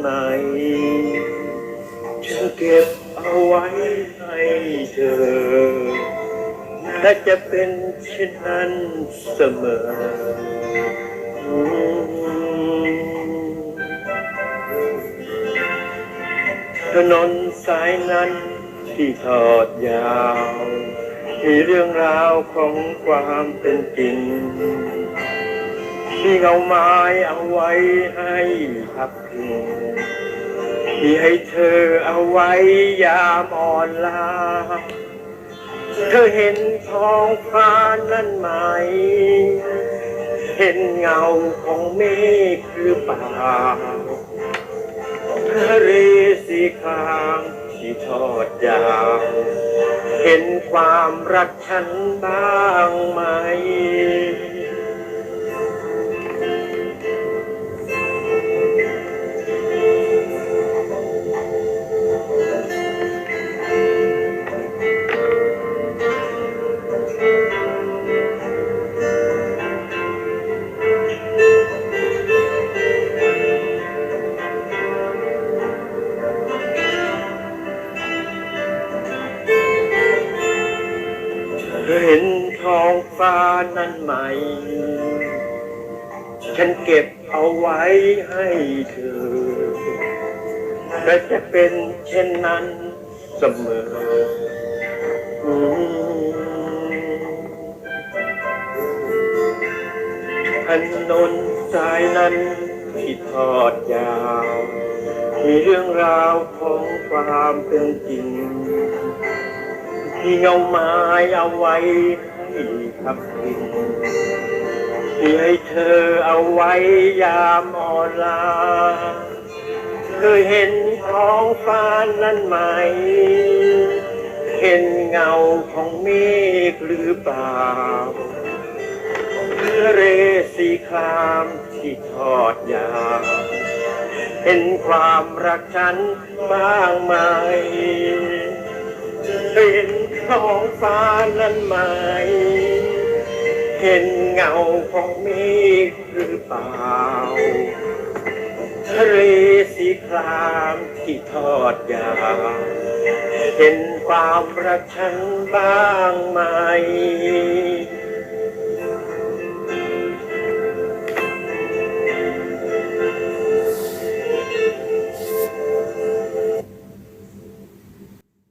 ไหม ฉันเก็บเอาไว้ให้เธอ และจะเป็นเช่นนั้นเสมอ ถนนสายนั้นที่ทอดยาว มีเรื่องราวของความเป็นจริง มีเงาไม้เอาไว้ให้พักพิงที่ให้เธอเอาไว้ยามอ่อนลา เธอเห็นท้องฟ้านั้นไหม เห็นเงาของเมฆหรือเปล่าทะเลสีครามที่ทอดยาว เห็นความรักฉันบ้างไหม ห็นท้องฟ้านั้นไหม ฉันเก็บเอาไว้ให้เธอและจะเป็นเช่นนั้นเสมออืมถนนสายนั้นที่ทอดยาว มีเรื่องราวของความเป็นจริง ที่เงาไม้เอาไว้ให้ขับพิงที่ให้เธอเอาไว้ยามอ่อนลาเคยเห็นท้องฟ้านั้นไหม เห็นเงาของเมฆหรือเปล่าทะเลสีครามที่ทอดยาวเห็นความรักฉันบ้างไหมเห็น ท้องฟ้านั้นไหม เห็นเงาของเมฆหรือเปล่าทะเลสีครามที่ทอดยาวเห็นความรักฉันบ้างไหม